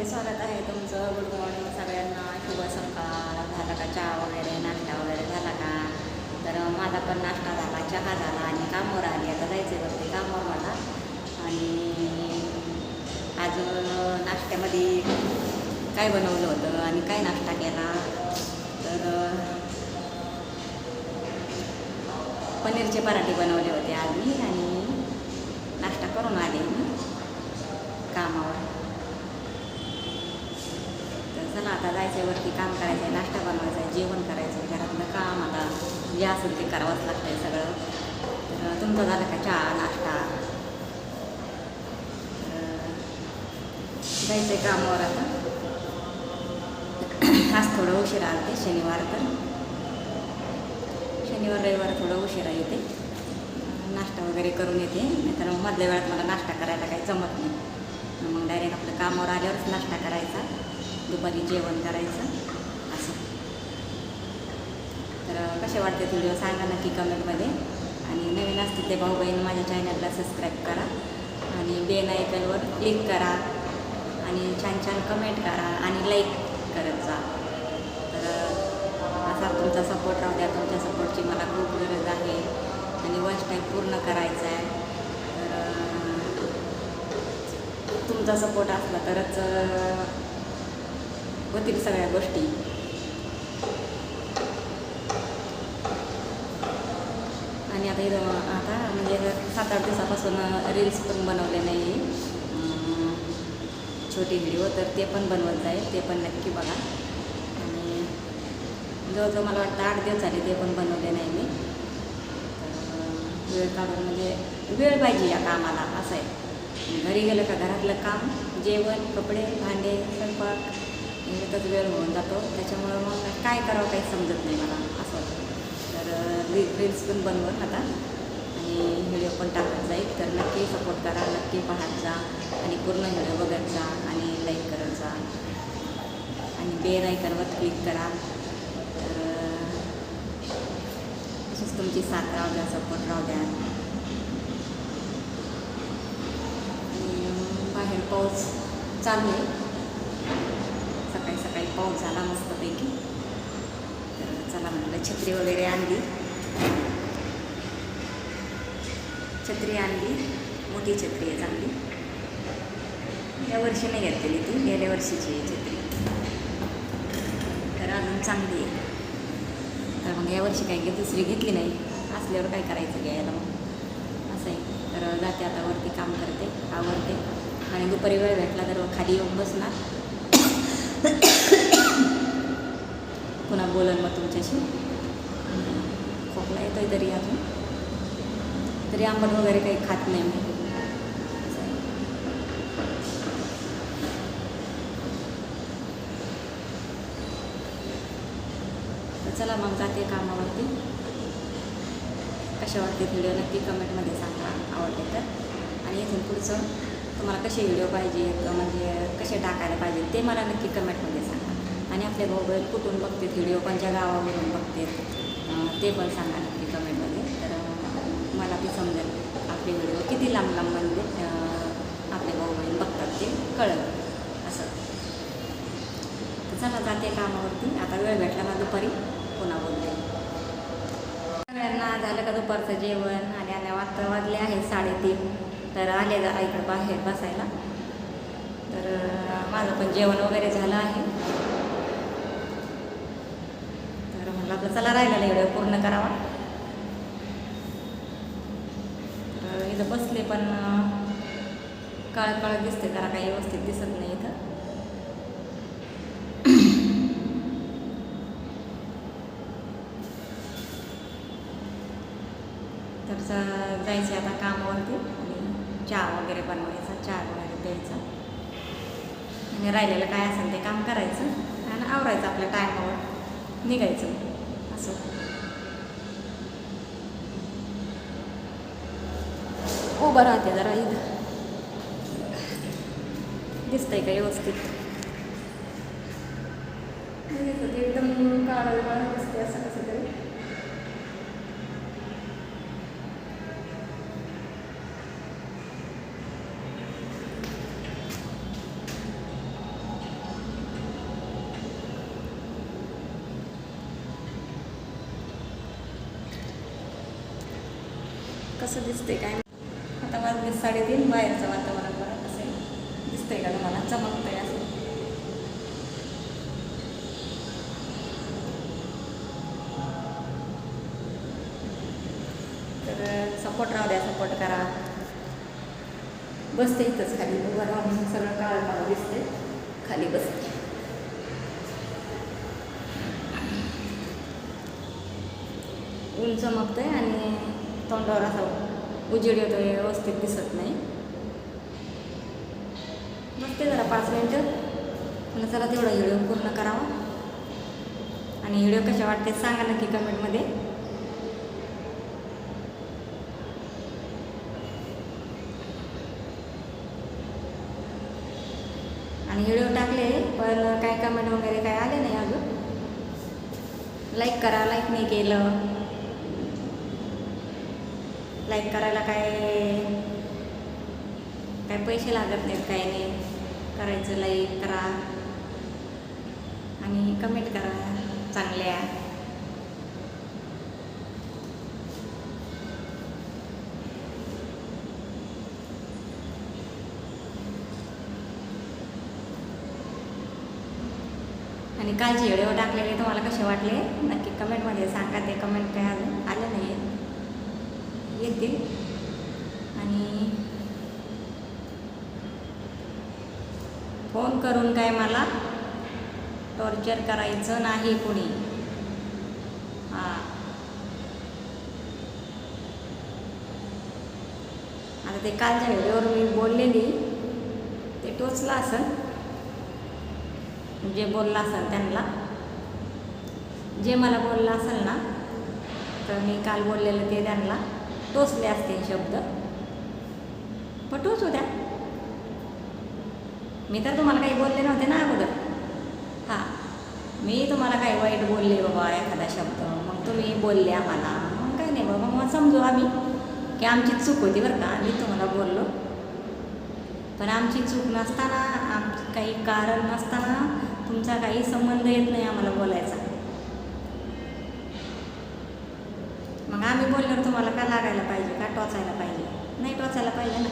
हे स्वागत आहे तुमचं. गुड मॉर्निंग सगळ्यांना. शुभ सकाळ. झाला का चहा वगैरे नाश्ता वगैरे झाला का? तर माझा पण नाश्ता झाला चहा झाला आणि कामावर आली. आता जायचं वरती कामावर मला. आणि आज नाश्त्यामध्ये काय बनवलं होतं आणि काय नाश्ता केला? तर पनीरचे पराठे बनवले होते आज मी आणि नाश्ता करून आले मी कामावर तर चला आता जायचं आहे वरती काम करायचं आहे नाश्ता बनवायचा आहे जेवण करायचं आहे घरातलं काम आता जे असेल ते करावंच लागतं आहे सगळं. तर तुमचं झालं का चहा नाश्ता? जायचं आहे कामावर आता. आज थोडं उशिरा आलते शनिवार तर. शनिवार रविवार थोडं उशिरा येते. नाश्ता वगैरे करून येते. नाहीतर मग मधल्या वेळात मला नाश्ता करायला काही जमत नाही. मग डायरेक्ट आपलं कामावर आल्यावरच नाश्ता करायचा. दुपारी जेवण करायचं असं. तर कसे वाटते व्हिडिओ सांगा नक्की कमेंटमध्ये. आणि नवीन असतील ते भाऊ बहीण माझ्या चॅनलला सबस्क्राईब करा. आणि बेल आयकनवर क्लिक करा. आणि छान छान कमेंट करा आणि लाईक करत जा. तर असा तुमचा सपोर्ट राहू द्या. तुमच्या सपोर्टची मला खूप गरज आहे. आणि वॉच टाईम पूर्ण करायचा आहे. तर तुमचा सपोर्ट असला तरच होतील सगळ्या गोष्टी. आणि आता इथं आता म्हणजे सात आठ दिवसापासून रील्स पण बनवले नाही. छोटी व्हिडिओ तर ते पण बनवत जाईल ते पण नक्की बघा. आणि जवळजवळ मला वाटतं आठ दिवस झाले ते पण बनवले नाही मी. वेळ काढून म्हणजे वेळ पाहिजे या कामाला असं आहे. घरी गेलं का घरातलं काम जेवण कपडे भांडे स्वयंपाक याच्यातच वेळ होऊन जातो. त्याच्यामुळं मग काय करावं काही समजत नाही मला असं होतं. तर री रील्स पण बनवत आता आणि व्हिडिओ पण टाकत जाईल. तर नक्की सपोर्ट करा. नक्की पाहत जा. आणि पूर्ण व्हिडिओ बघत जा. आणि लाईक करत जा. आणि बेल आयकनवर क्लिक करा. तर अशीच तुमची साथ राहू द्या सपोर्ट राहू द्या. आणि बाहेर पाऊस चालू आहे. सकाळी सकाळी पाऊस झाला मस्तपैकी. तर चला म्हटलं छत्री वगैरे आणली. छत्री आणली. मोठी छत्री आहे चांगली. या वर्षी नाही घेतलेली ती गेल्या वर्षीची आहे छत्री. तर अजून चांगली आहे. तर मग यावर्षी काय घे दुसरी घेतली नाही. असल्यावर काय करायचं घ्यायला मग? असं आहे. तर जाते आता वरती काम करते आवडते आणि दुपारी वेळ भेटला तर खाली येऊन बसणार. पुन्हा बोलन मग तुमच्याशी. खोकला येतोय तरी अजून. तरी आंबट वगैरे काही खात नाही मी. चला मग जाते कामावरती. कशा वाटते व्हिडिओ नक्की कमेंटमध्ये सांगा. आवडले तर. आणि इथून पुढचं तुम्हाला कसे व्हिडिओ पाहिजे म्हणजे कसे टाकायला पाहिजे ते मला नक्की कमेंटमध्ये सांगा. आणि आपले भाऊ कुठून बघतात व्हिडिओ कोणत्या गावावरून बघतात ते पण सांगा नक्की कमेंटमध्ये तर मला ते समजेल. आपले व्हिडिओ किती लांब लांब म्हणजे आपले भाऊ बघतात ते कळलं. असं. तर चला जाते कामावरती. आता वेळ भेटला ना दुपारी. पुन्हा बोलते. सगळ्यांना झालं का दुपारचं जेवण? आणि आल्या वाजता वाजले आहेत साडेतीन. तर आले इकडं बाहेर बसायला. तर माझं पण जेवण वगैरे झालं आहे. तर म्हटलं आपलं चला राहिलेला एवढं पूर्ण करावा. तर इथं बसले पण काळ काळ दिसते जरा काही व्यवस्थित दिसत नाही इथं. तर जायचे जायचं आता कामावरती. चहा वगैरे बनवायचा चहा वगैरे द्यायचा. आणि राहिलेलं काय असेल ते काम करायचं आणि आवरायचं आपल्या टायमावर. निघायचं असं. उभं राहते जरा इथं. दिसतंय का व्यवस्थित? एकदम काळ दिसते असं. कसं दिसते काय आता वाजले साडेतीन बाहेरचं वातावरण बरं कसं आहे दिसतंय का तुम्हाला? चमकतंय असं. तर सपोर्ट राहू द्या सपोर्ट करा. बसते इथंच खाली. उभं राहून सगळं काळ काळ दिसते खाली बसते. ऊन चमकतंय आणि तोंडावर असं उजेड येतोय व्यवस्थित दिसत नाही. बसते जरा पाच मिनटं. पण चला तेवढा व्हिडिओ पूर्ण करावा. आणि व्हिडिओ कशा वाटते सांगा नक्की कमेंटमध्ये. आणि व्हिडिओ टाकले पण काय कमेंट वगैरे काय आले नाही अजून. लाईक करा लाईक नाही केलं. लाईक करायला काय काय पैसे लागत नाहीत काय नाही. करायचं लाईक करा. आणि कमेंट करा चांगल्या. आणि कालचे व्हिडिओ टाकलेले तुम्हाला कसे वाटले? नक्की कमेंटमध्ये सांगा ते कमेंट काय आलं नाही नाही येते. आणि फोन करून काय मला? टॉर्चर करायचं नाही कुणी. हां. आता ते कालच्या व्हिडिओवर मी बोललेली. ते टोचलं असेल जे बोललं असेल त्यांना. जे मला बोललं असेल ना तर मी काल बोललेलं ते त्यांना. टोचले असते शब्द. पण टोचू द्या मी तर तुम्हाला काही बोलले नव्हते ना अगोदर. हां. मी तुम्हाला काही वाईट बोलले बाबा एखादा शब्द. मग तुम्ही बोलले आम्हाला. मग काही नाही बाबा मग समजू आम्ही की आमची चूक होती बरं का. आम्ही तुम्हाला बोललो. पण आमची चूक नसताना आम काही कारण नसताना तुमचा काही संबंध येत नाही आम्हाला बोलायचा. मग आम्ही बोलल्यावर तुम्हाला का लागायला पाहिजे का टोचायला पाहिजे. नाही टोचायला पाहिजे ना.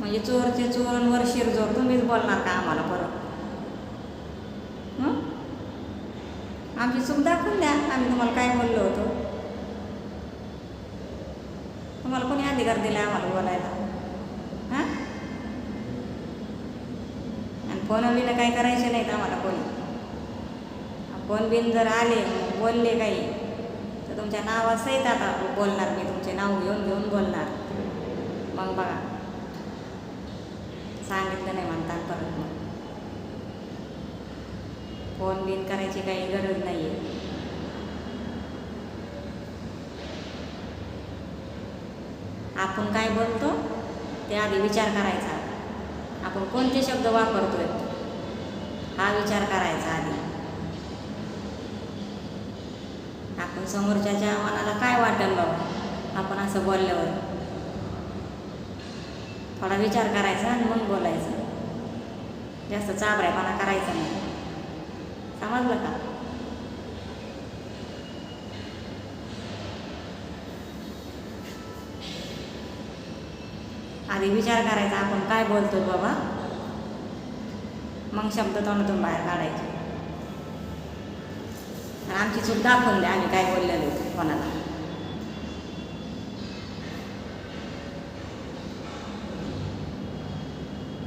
म्हणजे चोरचे चोरांवर शिरजोर तुम्हीच बोलणार का आम्हाला परत? आमची चूक दाखवून द्या. आम्ही तुम्हाला काय बोललो होतो? तुम्हाला कोणी अधिकार दिला आम्हाला बोलायला? हां? आणि फोन बिन काय करायचे नाहीत आम्हाला कोणी? फोन बिन जर आले बोलले काही तुमच्या नावासहित आता बोलणार मी तुमचे नाव घेऊन घेऊन बोलणार. मग बघा. सांगितलं नाही म्हणतात परत मग. फोन बिन करायची काही गरज नाही आहे आपण काय बोलतो? ते आधी विचार करायचा. आपण कोणते शब्द वापरतोय? हा विचार करायचा आधी. पण समोरच्याच्या मनाला काय वाटेल बाबा? आपण असं बोलल्यावर. थोडा विचार करायचा आणि मग बोलायचं. जास्त चाबऱ्यापणा करायचा नाही. समजलं का? आधी विचार करायचा आपण काय बोलतो बाबा? मग शब्द तोंडातून बाहेर काढायचे. आमची चूक दाखवून द्या आम्ही काय बोललेलो कोणाला?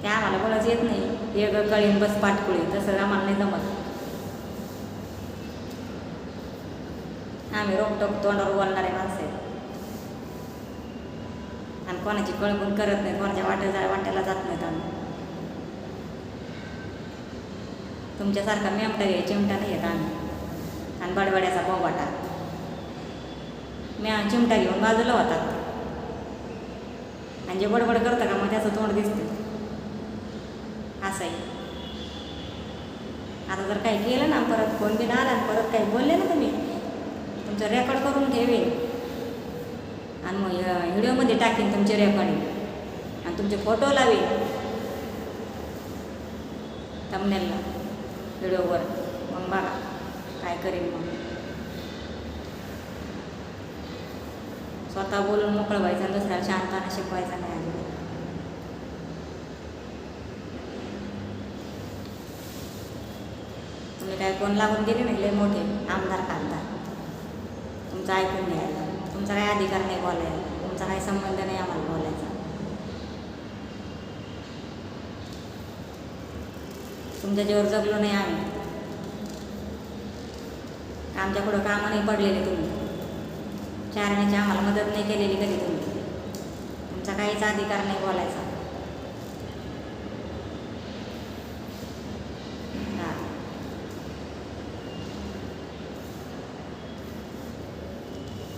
ते आम्हाला बोलायचं येत नाही. एक कळीन बस पाठकुळी तसं आम्हाला नाही जमत. आम्ही रोकटोक तोंडावर बोलणारे माणसं आहेत. आणि कोणाची कळबून करत नाही कोणाच्या वाट्या जा वाट्याला जात नाहीत आम्ही. तुमच्यासारखा मेमटा घ्याय चिमटा नाही येत आम्ही. आणि बडबड्याचा बोबाटा मी चिमटा घेऊन बाजूला होतात आणि जे बडबड करतं का मग त्याचं तोंड दिसतं. असंही आता जर काही केलं ना परत फोन बिन आला आणि परत काही बोलले ना तुम्ही तुमचं रेकॉर्ड करून ठेवेन. आणि मग व्हिडिओमध्ये टाकेन तुमचे रेकॉर्डिंग आणि तुमचे फोटो लावेन. तमनेलला व्हिडिओवर. मग बघा. करेन मग. स्वतः बोलून मोकळं व्हायचं आणि दुसऱ्याला शांतपणा शिकवायचा नाही अजिबात तुम्ही काय कोण लागून गेले नाही लय मोठे आमदार खासदार. तुमचं ऐकून घ्यायला. तुमचा काही अधिकार नाही बोलायला. तुमचा काही संबंध नाही आम्हाला बोलायचा. तुमच्या जीवर जगलो नाही आम्ही. आमच्या पुढं कामं नाही पडलेले तुम्ही. चारण्याची आम्हाला मदत नाही केलेली कधी तुम्ही. तुमचा काहीच अधिकार नाही बोलायचा.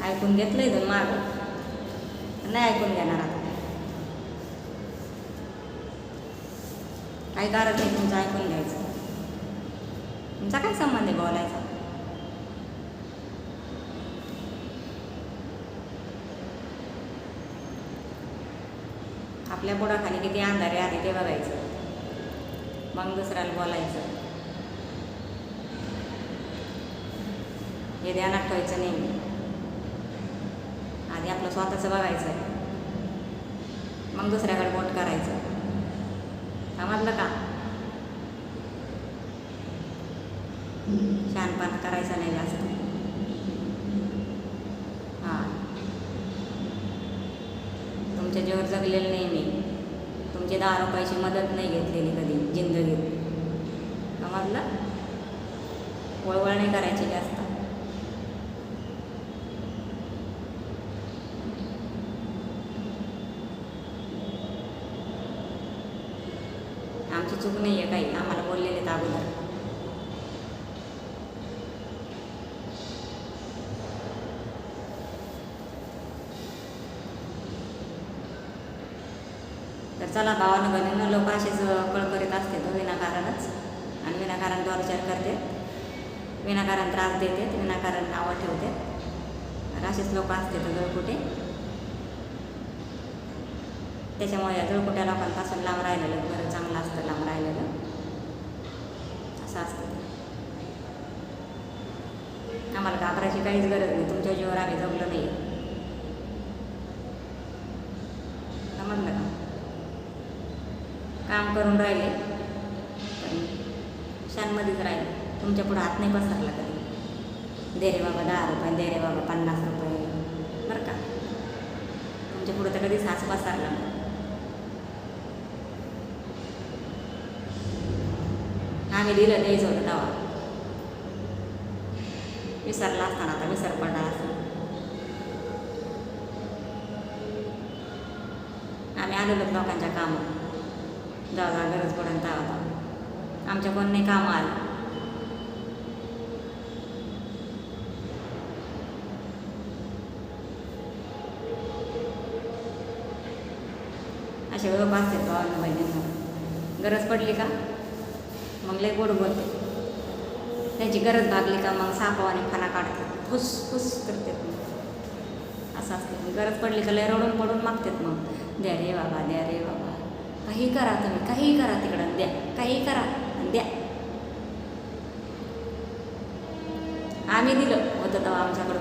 ऐकून घेतलं तुम्ही माग? नाही ऐकून घेणार आता. काही कारण नाही तुमचं ऐकून घ्यायचं. तुमचा काय संबंध आहे बोलायचा? आपल्या बुडाखाली किती अंधारे आधी ते बघायचं. मग दुसऱ्याला बोलायचं. हे ध्यानात ठेवायचं नेहमी. आधी आपलं स्वतःचं बघायचं. आहे मग दुसऱ्याकडे बोट करायचं. समजलं का? शहाणपणा करायचं नाही जास्त. हां. तुमच्या जीवर जगलेलं नाही मी तुमची दहा रुपयाची मदत नाही घेतलेली कधी जिंदगीत समजलं वळवळ नाही करायची जास्त. आमची चूक नाही आहे काही आम्हाला बोललेले आहेत अगोदर. चला भावानं बहिणीनं लोक असेच कळ करीत असते तो विनाकारणच. आणि विनाकारण टॉर्चर करते. विनाकारण त्रास देते विनाकारण नावं ठेवते. असेच लोक असते तर जळकुटे. त्याच्यामुळे या जळकुट्या लोकांपासून लांब राहिलेलं बरं चांगलं असतं लांब राहिलेलं. असं असतं ते. आम्हाला घाबरायची काहीच गरज नाही. तुमच्या जीवर आम्ही जगलो नाही. समजलं का? काम करून राहिले. पण शानमध्येच राहिले. तुमच्या पुढं हात नाही पसरला कधी. दे रे बाबा दहा रुपये दे रे बाबा पन्नास रुपये. बरं का? तुमच्या पुढं तर कधीच हाच पसरला आम्ही दिलं द्यायचं होतं तेव्हा विसरला असताना आता विसर पडला असं आम्ही आलेलो लोकांच्या कामात जाऊ गरज पडेल आता आमच्या कोण नाही कामं आलं. असे लोक असतात भावांना बहिणींना. गरज पडली का? मग लय गोड बोलते. त्यांची गरज भागली का मग सापावाने फणा काढतात. फुस फुस करतात मग. असं असतं. गरज पडली का लय रडून पडून मागतात मग. द्या रे बाबा द्या रे बाबा. काही करा तुम्ही काहीही करा तिकडं द्या काही करा आणि द्या. आम्ही दिलं होतं तेव्हा आमच्याकडं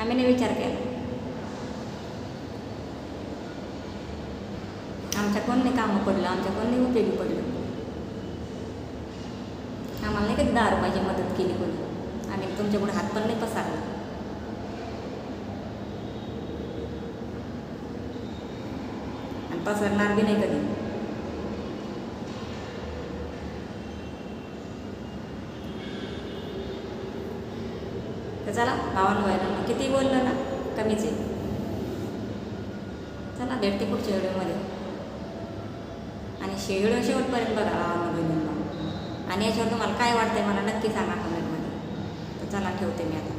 आम्ही नाही विचार केला. आमच्या कोण नाही कामं पडलं आमच्या कोण नाही उपयोगी पडलं? आम्हाला नाही कधी दहा रुपयाची मदत केली कोणी? आम्ही तुमच्यापुढे हात पण नाही पसारला. पसरणार बी नाही कधी तर चला भावानं व्हायला किती बोललं ना? कमीच. आहे चला भेटते पुढच्या व्हिडिओमध्ये. आणि शेवट शेवटपर्यंत बघा बहिणींना आणि याच्यावर तुम्हाला काय वाटतंय मला नक्की सांगा कमेंटमध्ये. तर चला ठेवते मी आता.